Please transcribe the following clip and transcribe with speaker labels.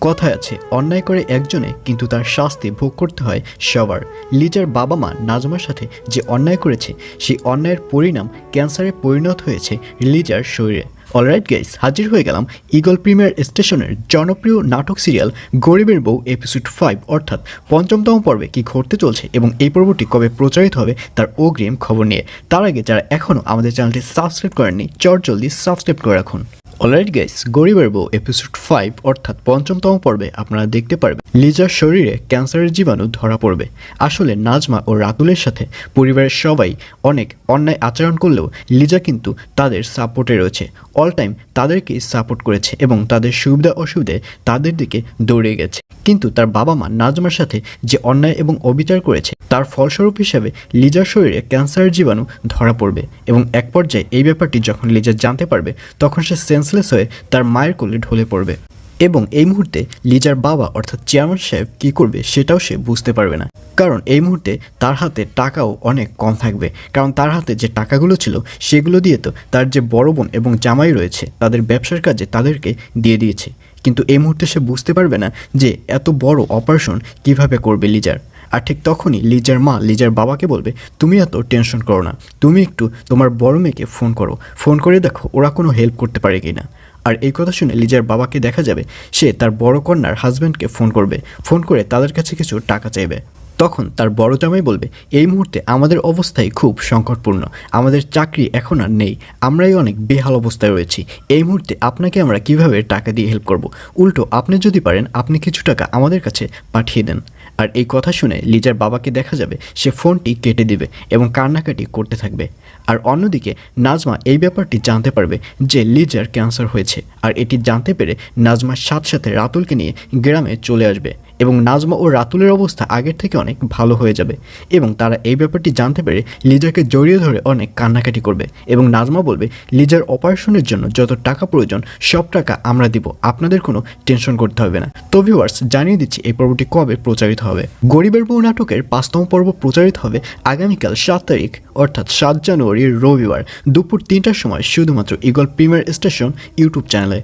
Speaker 1: কথায় আছে, অন্যায় করে একজনে কিন্তু তার শাস্তি ভোগ করতে হয় সবার। লিজার বাবা মা নাজমার সাথে যে অন্যায় করেছে, সেই অন্যায়ের পরিণাম ক্যান্সারে পরিণত হয়েছে লিজার শরীরে। অলরাইট গাইস, হাজির হয়ে গেলাম ইগল প্রিমিয়ার স্টেশনের জনপ্রিয় নাটক সিরিয়াল গরিবের বউ এপিসোড ফাইভ অর্থাৎ পঞ্চমতম পর্বে কি ঘটতে চলছে এবং এই পর্বটি কবে প্রচারিত হবে তার অগ্রিম খবর নিয়ে। তার আগে যারা এখনও আমাদের চ্যানেলটি সাবস্ক্রাইব করেননি, চট জলদি সাবস্ক্রাইব করে রাখুন। অলরাইট গাইস গরিবের বউ এপিসোড ফাইভ অর্থাৎ পঞ্চমতম পর্বে আপনারা দেখতে পারবেন, লিজার শরীরে ক্যান্সারের জীবাণু ধরা পড়বে। আসলে নাজমা ও রাতুলের সাথে পরিবারের সবাই অনেক অন্যায় আচরণ করলেও লিজা কিন্তু তাদের সাপোর্টে রয়েছে। অল টাইম তাদেরকে সাপোর্ট করেছে এবং তাদের সুবিধা অসুবিধায় তাদের দিকে দৌড়ে গেছে। কিন্তু তার বাবা মা নাজমার সাথে যে অন্যায় এবং অবিচার করেছে তার ফলস্বরূপ হিসাবে লিজার শরীরে ক্যান্সারের জীবাণু ধরা পড়বে এবং এক পর্যায়ে এই ব্যাপারটি যখন লিজা জানতে পারবে, তখন সে সেন্সলেস হয়ে তার মায়ের কোলে ঢলে পড়বে এবং এই মুহূর্তে লিজার বাবা, অর্থাৎ চেয়ারম্যান সাহেব, কী করবে সেটাও সে বুঝতে পারবে না। কারণ এই মুহূর্তে তার হাতে টাকাও অনেক কম থাকবে। কারণ তার হাতে যে টাকাগুলো ছিল, সেগুলো দিয়ে তো তার যে বড় বোন এবং জামাই রয়েছে, তাদের ব্যবসার কাজে তাদেরকে দিয়ে দিয়েছে। কিন্তু এই মুহূর্তে সে বুঝতে পারবে না যে এত বড় অপারেশন কীভাবে করবে লিজার। আর ঠিক তখনই লিজার মা লিজার বাবাকে বলবে, তুমি এত টেনশন করো না। তুমি একটু তোমার বড় মেয়েকে ফোন করো। ফোন করে দেখো ওরা কোনো হেল্প করতে পারে কি না। আর এই কথা শুনে লিজার বাবাকে দেখা যাবে, সে তার বড় কন্যার হাজব্যান্ডকে ফোন করবে। ফোন করে তাদের কাছে কিছু টাকা চাইবে। তখন তার বড় জামাই বলবে, এই মুহূর্তে আমাদের অবস্থায় খুব সংকটপূর্ণ। আমাদের চাকরি এখন আর নেই। আমরাই অনেক বেহাল অবস্থায় রয়েছি। এই মুহূর্তে আপনাকে আমরা কীভাবে টাকা দিয়ে হেল্প করব? উল্টো, আপনি যদি পারেন, আপনি কিছু টাকা আমাদের কাছে পাঠিয়ে দেন। আর এই কথা শুনে লিজার বাবাকে দেখা যাবে, সে ফোনটি কেটে দিবে এবং কান্নাকাটি করতে থাকবে। আর অন্যদিকে, নাজমা এই ব্যাপারটি জানতে পারবে যে লিজার ক্যান্সার হয়েছে। আর এটি জানতে পেরে নাজমার সাথে সাথে রাতুলকে নিয়ে গ্রামে চলে আসবে। এবং নাজমা ও রাতুলের অবস্থা আগের থেকে অনেক ভালো হয়ে যাবে এবং তারা এই ব্যাপারটি জানতে পেরে লিজাকে জড়িয়ে ধরে অনেক কান্নাকাটি করবে এবং নাজমা বলবে, লিজার অপারেশনের জন্য যত টাকা প্রয়োজন, সব টাকা আমরা দিব। আপনাদের কোনো টেনশন করতে হবে না। তো ভিউয়ার্স জানিয়ে দিচ্ছি এই পর্বটি কবে প্রচারিত হবে। গরিবের বউ নাটকের পাঁচতম পর্ব প্রচারিত হবে আগামীকাল সাত তারিখ, অর্থাৎ সাত জানুয়ারির রবিবার দুপুর তিনটার সময়, শুধুমাত্র ইগল প্রিমিয়ার স্টেশন ইউটিউব চ্যানেলে।